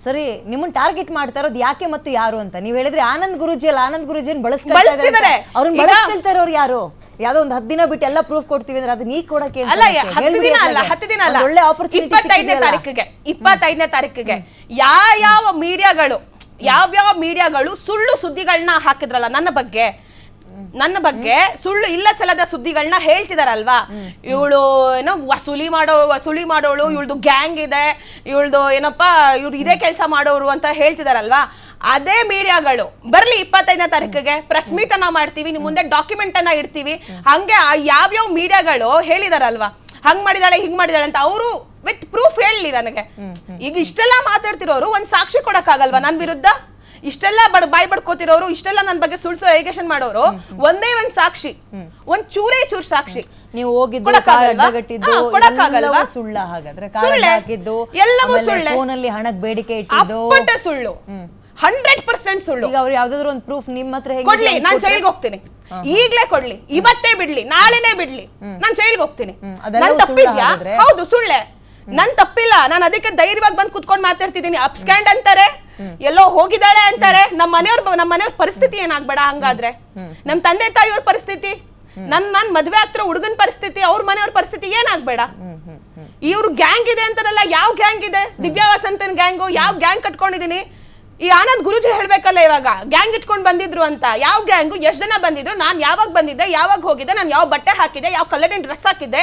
ಸರಿ ನಿಮ್ಮನ್ನ ಟಾರ್ಗೆಟ್ ಮಾಡ್ತಾ ಇರೋದು ಯಾಕೆ ಮತ್ತು ಯಾರು ಅಂತ? ನೀವ್ ಹೇಳಿದ್ರೆ ಆನಂದ್ ಗುರುಜಿ ಅಲ್ಲ ಆನಂದ್ ಗುರುಜಿ ಬಳಸ್ಕೊಳ್ತಾರೆ ಅವ್ರನ್ನ ಬಳಸ್ಕೊಳ್ತಾ ಇರೋರು ಯಾರು? ಯಾವ್ದೋ ಒಂದು ಹತ್ತು ದಿನ ಬಿಟ್ಟು ಎಲ್ಲ ಪ್ರೂಫ್ ಕೊಡ್ತೀವಿ ಅಂದ್ರೆ ಅದು ನೀ ಕೊಡಕ್ಕೆ ಅಲ್ಲ? ಹತ್ತು ದಿನ ಅಲ್ಲ. ಹತ್ತು ದಿನ ಅಲ್ಲ. ಒಳ್ಳೆ ಆಪರ್ಚುನಿಟಿ ಇಪ್ಪತ್ತೈದನೇ ತಾರೀಕಿಗೆ ಇಪ್ಪತ್ತೈದನೇ ತಾರೀಕಿಗೆ ಯಾವ ಯಾವ ಮೀಡಿಯಾಗಳು ಯಾವ್ಯಾವ ಮೀಡಿಯಾಗಳು ಸುಳ್ಳು ಸುದ್ದಿಗಳನ್ನ ಹಾಕಿದ್ರಲ್ಲ ನನ್ನ ಬಗ್ಗೆ ನನ್ನ ಬಗ್ಗೆ ಸುಳ್ಳು ಇಲ್ಲ ಸಲದ ಸುದ್ದಿಗಳನ್ನ ಹೇಳ್ತಿದಾರಲ್ವಾ? ಇವಳು ಏನೋ ವಸೂಲಿ ಮಾಡೋ ವಸೂಲಿ ಮಾಡೋಳು ಇವಳದು ಗ್ಯಾಂಗ್ ಇದೆ ಇವಳದು ಏನಪ್ಪ ಇವ್ರು ಇದೇ ಕೆಲಸ ಮಾಡೋರು ಅಂತ ಹೇಳ್ತಿದಾರಲ್ವಾ? ಅದೇ ಮೀಡಿಯಾಗಳು. ಬರ್ಲಿ ಇಪ್ಪತ್ತೈದನೇ ತಾರೀಕಿಗೆ. ಪ್ರೆಸ್ ಮೀಟ್ ಅನ್ನ ಮಾಡ್ತೀವಿ ನಿಮ್ ಮುಂದೆ ಡಾಕ್ಯುಮೆಂಟ್ ಅನ್ನ ಇಡ್ತೀವಿ. ಹಂಗೆ ಆ ಯಾವ್ಯಾವ ಮೀಡಿಯಾಗಳು ಹೇಳಿದಾರಲ್ವಾ? ಹಂಗ್ ಮಾಡಿದಾಳೆ ಹಿಂಗ್ ಮಾಡಿದಾಳೆ ಅಂತ ಅವರು ವಿತ್ ಪ್ರೂಫ್ ಹೇಳಲಿ ನನಗೆ. ಈಗ ಇಷ್ಟೆಲ್ಲ ಮಾತಾಡ್ತಿರೋರು ಒಂದ್ ಸಾಕ್ಷಿ ಕೊಡಕ್ಕಾಗಲ್ವಾ ನನ್ ವಿರುದ್ಧ? ಇಷ್ಟೆಲ್ಲ ಬಡ ಬಾಯ್ ಬಡ್ಕೋತಿರೋರು ಇಷ್ಟೆಲ್ಲ ನನ್ನ ಬಗ್ಗೆ ಸುಳ್ಸು ಎಲಿಗೇಷನ್ ಮಾಡೋರು ಒಂದೇ ಒಂದ್ ಸಾಕ್ಷಿ. ಒಂದ್ ಚೂರೇ ಚೂರ್ ಸಾಕ್ಷಿ. ನೀವು ಹೋಗಿದ್ದು ಸುಳ್ಳ ಹಾಗಾದ್ರೆ. ಹಾಕಿದ್ದು ಎಲ್ಲವೂ ಸುಳ್ಳೆ. ಫೋನಲ್ಲಿ ಹಣಕ್ಕೆ ಬೇಡಿಕೆ ಇಟ್ಟಿದ್ದು. ಸುಳ್ಳು. ಹಂಡ್ರೆಡ್ ಪರ್ಸೆಂಟ್ ಸುಳ್ಳು. ಈಗ ಅವ್ರು ಯಾವ್ದಾದ್ರು ಒಂದು ಪ್ರೂಫ್ ನಿಮ್ಮ ಹತ್ರ ಕೊಡ್ಲಿ ನಾನ್ ಜೈಲ್ಗೆ ಹೋಗ್ತೀನಿ. ಈಗ್ಲೇ ಕೊಡ್ಲಿ. ಇವತ್ತೇ ಬಿಡ್ಲಿ. ನಾಳೆನೇ ಬಿಡ್ಲಿ. ನಾನ್ ಜೈಲ್ಗೆ ಹೋಗ್ತೀನಿ. ನನ್ ತಪ್ಪಿದ್ಯಾ? ಹೌದು ಸುಳ್ಳೆ. ನನ್ ತಪ್ಪಿಲ್ಲ. ನಾನು ಅದಕ್ಕೆ ಧೈರ್ಯವಾಗಿ ಬಂದು ಕುತ್ಕೊಂಡು ಮಾತಾಡ್ತಿದ್ದೀನಿ. ಅಪ್ಸ್ಕ್ಯಾಂಡ್ ಅಂತಾರೆ. ಎಲ್ಲೋ ಹೋಗಿದ್ದಾಳೆ ಅಂತಾರೆ. ನಮ್ಮ ಮನೆಯವ್ರ ನಮ್ಮ ಮನೆಯವ್ರ ಪರಿಸ್ಥಿತಿ ಏನಾಗ್ಬೇಡ ಹಂಗಾದ್ರೆ. ನಮ್ ತಂದೆ ತಾಯಿಯವ್ರ ಪರಿಸ್ಥಿತಿ ನನ್ ನನ್ ಮದ್ವೆ ಆಗ್ತಿರೋ ಹುಡುಗನ್ ಪರಿಸ್ಥಿತಿ ಅವ್ರ ಮನೆಯವ್ರ ಪರಿಸ್ಥಿತಿ ಏನಾಗ್ಬೇಡ. ಇವ್ರು ಗ್ಯಾಂಗ್ ಇದೆ ಅಂತಾರಲ್ಲ ಯಾವ ಗ್ಯಾಂಗ್ ಇದೆ? ದಿವ್ಯಾ ವಸಂತನ್ ಗ್ಯಾಂಗು ಯಾವ ಗ್ಯಾಂಗ್ ಕಟ್ಕೊಂಡಿದೀನಿ? ಈ ಆನಂದ್ ಗುರುಜಿ ಹೇಳ್ಬೇಕಲ್ಲ ಇವಾಗ ಗ್ಯಾಂಗ್ ಇಟ್ಕೊಂಡು ಬಂದಿದ್ರು ಅಂತ ಯಾವ ಗ್ಯಾಂಗು ಎಷ್ಟು ಜನ ಬಂದಿದ್ರು ನಾನ್ ಯಾವಾಗ ಬಂದಿದ್ದೆ ಯಾವಾಗ ಹೋಗಿದ್ದೆ ನಾನು ಯಾವ ಬಟ್ಟೆ ಹಾಕಿದ್ದೆ ಯಾವ ಕಲರಿನ ಡ್ರೆಸ್ ಹಾಕಿದ್ದೆ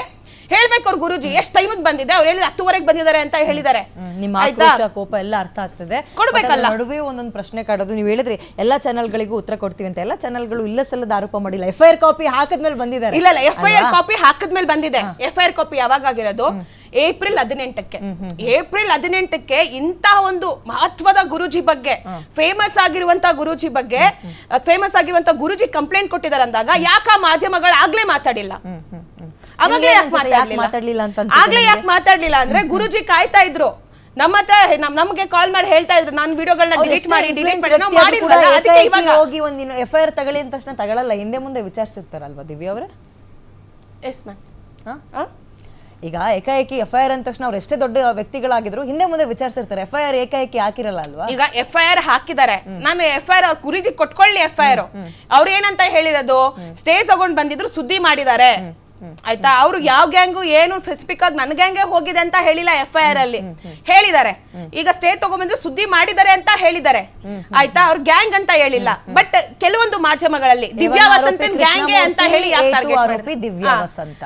ಹೇಳ್ಬೇಕು ಅವ್ರು ಗುರುಜಿ ಎಷ್ಟು ಟೈಮಿಗೆ ಬಂದಿದೆ? ಅವ್ರು ಹೇಳಿದ ಹತ್ತುವರೆಗೆ ಬಂದಿದ್ದಾರೆ ಅಂತ ಹೇಳಿದ್ದಾರೆ. ನಿಮ್ಮ ಆಕ್ರೋಶ ಕೋಪ ಎಲ್ಲ ಅರ್ಥ ಆಗ್ತದೆ. ಕೊಡ್ಬೇಕಲ್ಲ. ಅದ್ರ ನಡುವೆ ಒಂದೊಂದು ಪ್ರಶ್ನೆ ಕಾಡೋದು. ನೀವು ಹೇಳಿದ್ರಿ ಎಲ್ಲ ಚಾನೆಲ್ಗಳಿಗೂ ಉತ್ತರ ಕೊಡ್ತೀವಿ ಅಂತ. ಎಲ್ಲ ಚಾನೆಲ್ಗಳು ಇಲ್ಲ ಸಲ್ಲದ ಆರೋಪ ಮಾಡಿಲ್ಲ. ಎಫ್ ಐ ಆರ್ ಕಾಪಿ ಹಾಕದ್ಮೇಲೆ ಬಂದಿದ್ದಾರೆ. ಇಲ್ಲ ಇಲ್ಲ. ಎಫ್ ಐ ಆರ್ ಕಾಪಿ ಹಾಕದ್ಮೇಲೆ ಬಂದಿದೆ. ಎಫ್ ಐ ಆರ್ ಕಾಪಿ ಯಾವಾಗ ಆಗಿರೋದು ಏಪ್ರಿಲ್ ಹದಿನೆಂಟಕ್ಕೆ. ಏಪ್ರಿಲ್ ಹದಿನೆಂಟಕ್ಕೆ ಇಂತಹ ಒಂದು ಮಹತ್ವದ ಗುರುಜಿ ಬಗ್ಗೆ ಫೇಮಸ್ ಆಗಿರುವಂತ ಗುರುಜಿ ಬಗ್ಗೆ ಫೇಮಸ್ ಆಗಿರುವಂತ ಗುರುಜಿ ಕಂಪ್ಲೇಂಟ್ ಕೊಟ್ಟಿದ್ದಾರೆ ಅಂದಾಗ ಯಾಕ ಮಾಧ್ಯಮಗಳು ಆಗ್ಲೇ ಮಾತಾಡಿಲ್ಲ? ಅವಾಗ್ಲೇ ಯಾಕೆ ಮಾತಾಡ್ಲಿಲ್ಲ? ಅಂತ ಆಗ್ಲೇ ಯಾಕೆ ಮಾತಾಡ್ಲಿಲ್ಲ ಅಂದ್ರೆ ಗುರುಜಿ ಕಾಯ್ತಾ ಇದ್ರು. ನಮ್ಮ ಹತ್ರ ನಮ್ ನಮ್ಗೆ ಕಾಲ್ ಮಾಡಿ ಹೇಳ್ತಾ ಇದ್ರು. ನಾನು ವಿಡಿಯೋಗಳನ್ನ ಡಿಲೀಟ್ ಮಾಡಿ ಡಿಲೀಟ್ influence ಮಾಡಿ ನಾವು ವ್ಯಕ್ತಿ ಆದ್ರೂ ಕೂಡ ಮಾಡಿಲ್ವಲ್ಲ ಅದಕ್ಕೆ ಇವಾಗ ಹೋಗಿ ಒಂದಿನ ಎಫ್ ಐ ಆರ್ ತಗೊಳ್ಳಿ ಅಂದ ತಕ್ಷಣ ತಗೊಳ್ಳಲ್ಲ ಹಿಂದೆ ಮುಂದೆ ವಿಚಾರಿಸಿರ್ತಾರಲ್ವಾ ದಿವ್ಯ ಅವರೇ? ಎಸ್ ಮ್ಯಾಮ್ ಹಾ? ಈಗ ಏಕಾಏಕಿ ಎಫ್ ಐ ಆರ್ ಅಂದ ತಕ್ಷಣ ಅವ್ರು ಎಷ್ಟೇ ದೊಡ್ಡ ವ್ಯಕ್ತಿಗಳಾಗಿದ್ರು ಹಿಂದೆ ಮುಂದೆ ವಿಚಾರಿಸಿರ್ತಾರೆ. ಎಫ್ ಐ ಆರ್ ಏಕಾಏಕಿ ಹಾಕಿರಲ್ಲ ಅಲ್ವಾ? ಈಗ ಎಫ್ ಐ ಆರ್ ಹಾಕಿದ್ದಾರೆ ನಾನು ಎಫ್ ಐ ಆರ್ ಅವ್ರ ಗುರುಜಿ ಕೊಟ್ಕೊಳ್ಳಿ ಎಫ್ ಐ ಆರ್ ಅವ್ರು ಏನಂತ ಹೇಳಿರೋದು ಸ್ಟೇ ತಗೊಂಡ್ ಬಂದಿದ್ರು ಸುದ್ದಿ ಮಾಡಿದ್ದಾರೆ. ಆಯ್ತಾ? ಅವ್ರು ಯಾವ ಗ್ಯಾಂಗು ಏನು ಸ್ಪೆಸಿಫಿಕ್ ಆಗಿ ನನ್ನ ಗ್ಯಾಂಗೆ ಹೋಗಿದೆ ಅಂತ ಹೇಳಿಲ್ಲ ಎಫ್ ಐ ಆರ್ ಅಲ್ಲಿ. ಹೇಳಿದ್ದಾರೆ. ಈಗ ಸ್ಟೇ ತಗೊಂಡ್ಬಂದ್ರೆ ಸುದ್ದಿ ಮಾಡಿದ್ದಾರೆ ಅಂತ ಹೇಳಿದ್ದಾರೆ. ಆಯ್ತಾ? ಅವ್ರ ಗ್ಯಾಂಗ್ ಅಂತ ಹೇಳಿಲ್ಲ. ಬಟ್ ಕೆಲವೊಂದು ಮಾಧ್ಯಮಗಳಲ್ಲಿ ದಿವ್ಯಾ ವಸಂತ ಗ್ಯಾಂಗ್ ವಸಂತನ್ ಗ್ಯಾಂಗೆ ಅಂತ ಹೇಳಿ ಯಾಕೆ ಕೃಷ್ಣಮೂರ್ತಿ, target A2 ಆರೋಪಿ ಮಾಡಿದ್ರು? ದಿವ್ಯಾ ಹಾ. ವಸಂತ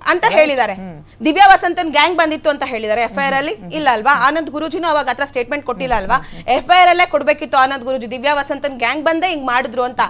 ಅಂತ ಹೇಳಿದ್ದಾರೆ. ದಿವ್ಯಾ ವಸಂತನ್ ಗ್ಯಾಂಗ್ ಬಂದಿತ್ತು ಅಂತ ಹೇಳಿದ್ದಾರೆ ಎಫ್ ಐ ಆರ್ ಅಲ್ಲಿ? ಇಲ್ಲ ಅಲ್ವಾ? ಆನಂದ್ ಗುರುಜಿನೂ ಅವಾಗ ಹತ್ರ ಸ್ಟೇಟ್ಮೆಂಟ್ ಕೊಟ್ಟಿಲ್ಲ ಅಲ್ವಾ? ಎಫ್ ಐ ಆರ್ ಅಲ್ಲೇ ಕೊಡ್ಬೇಕಿತ್ತು ಆನಂದ್ ಗುರುಜಿ. ದಿವ್ಯಾ ವಸಂತನ್ ಗ್ಯಾಂಗ್ ಬಂದೇ ಹಿಂಗ್ ಮಾಡಿದ್ರು ಅಂತ.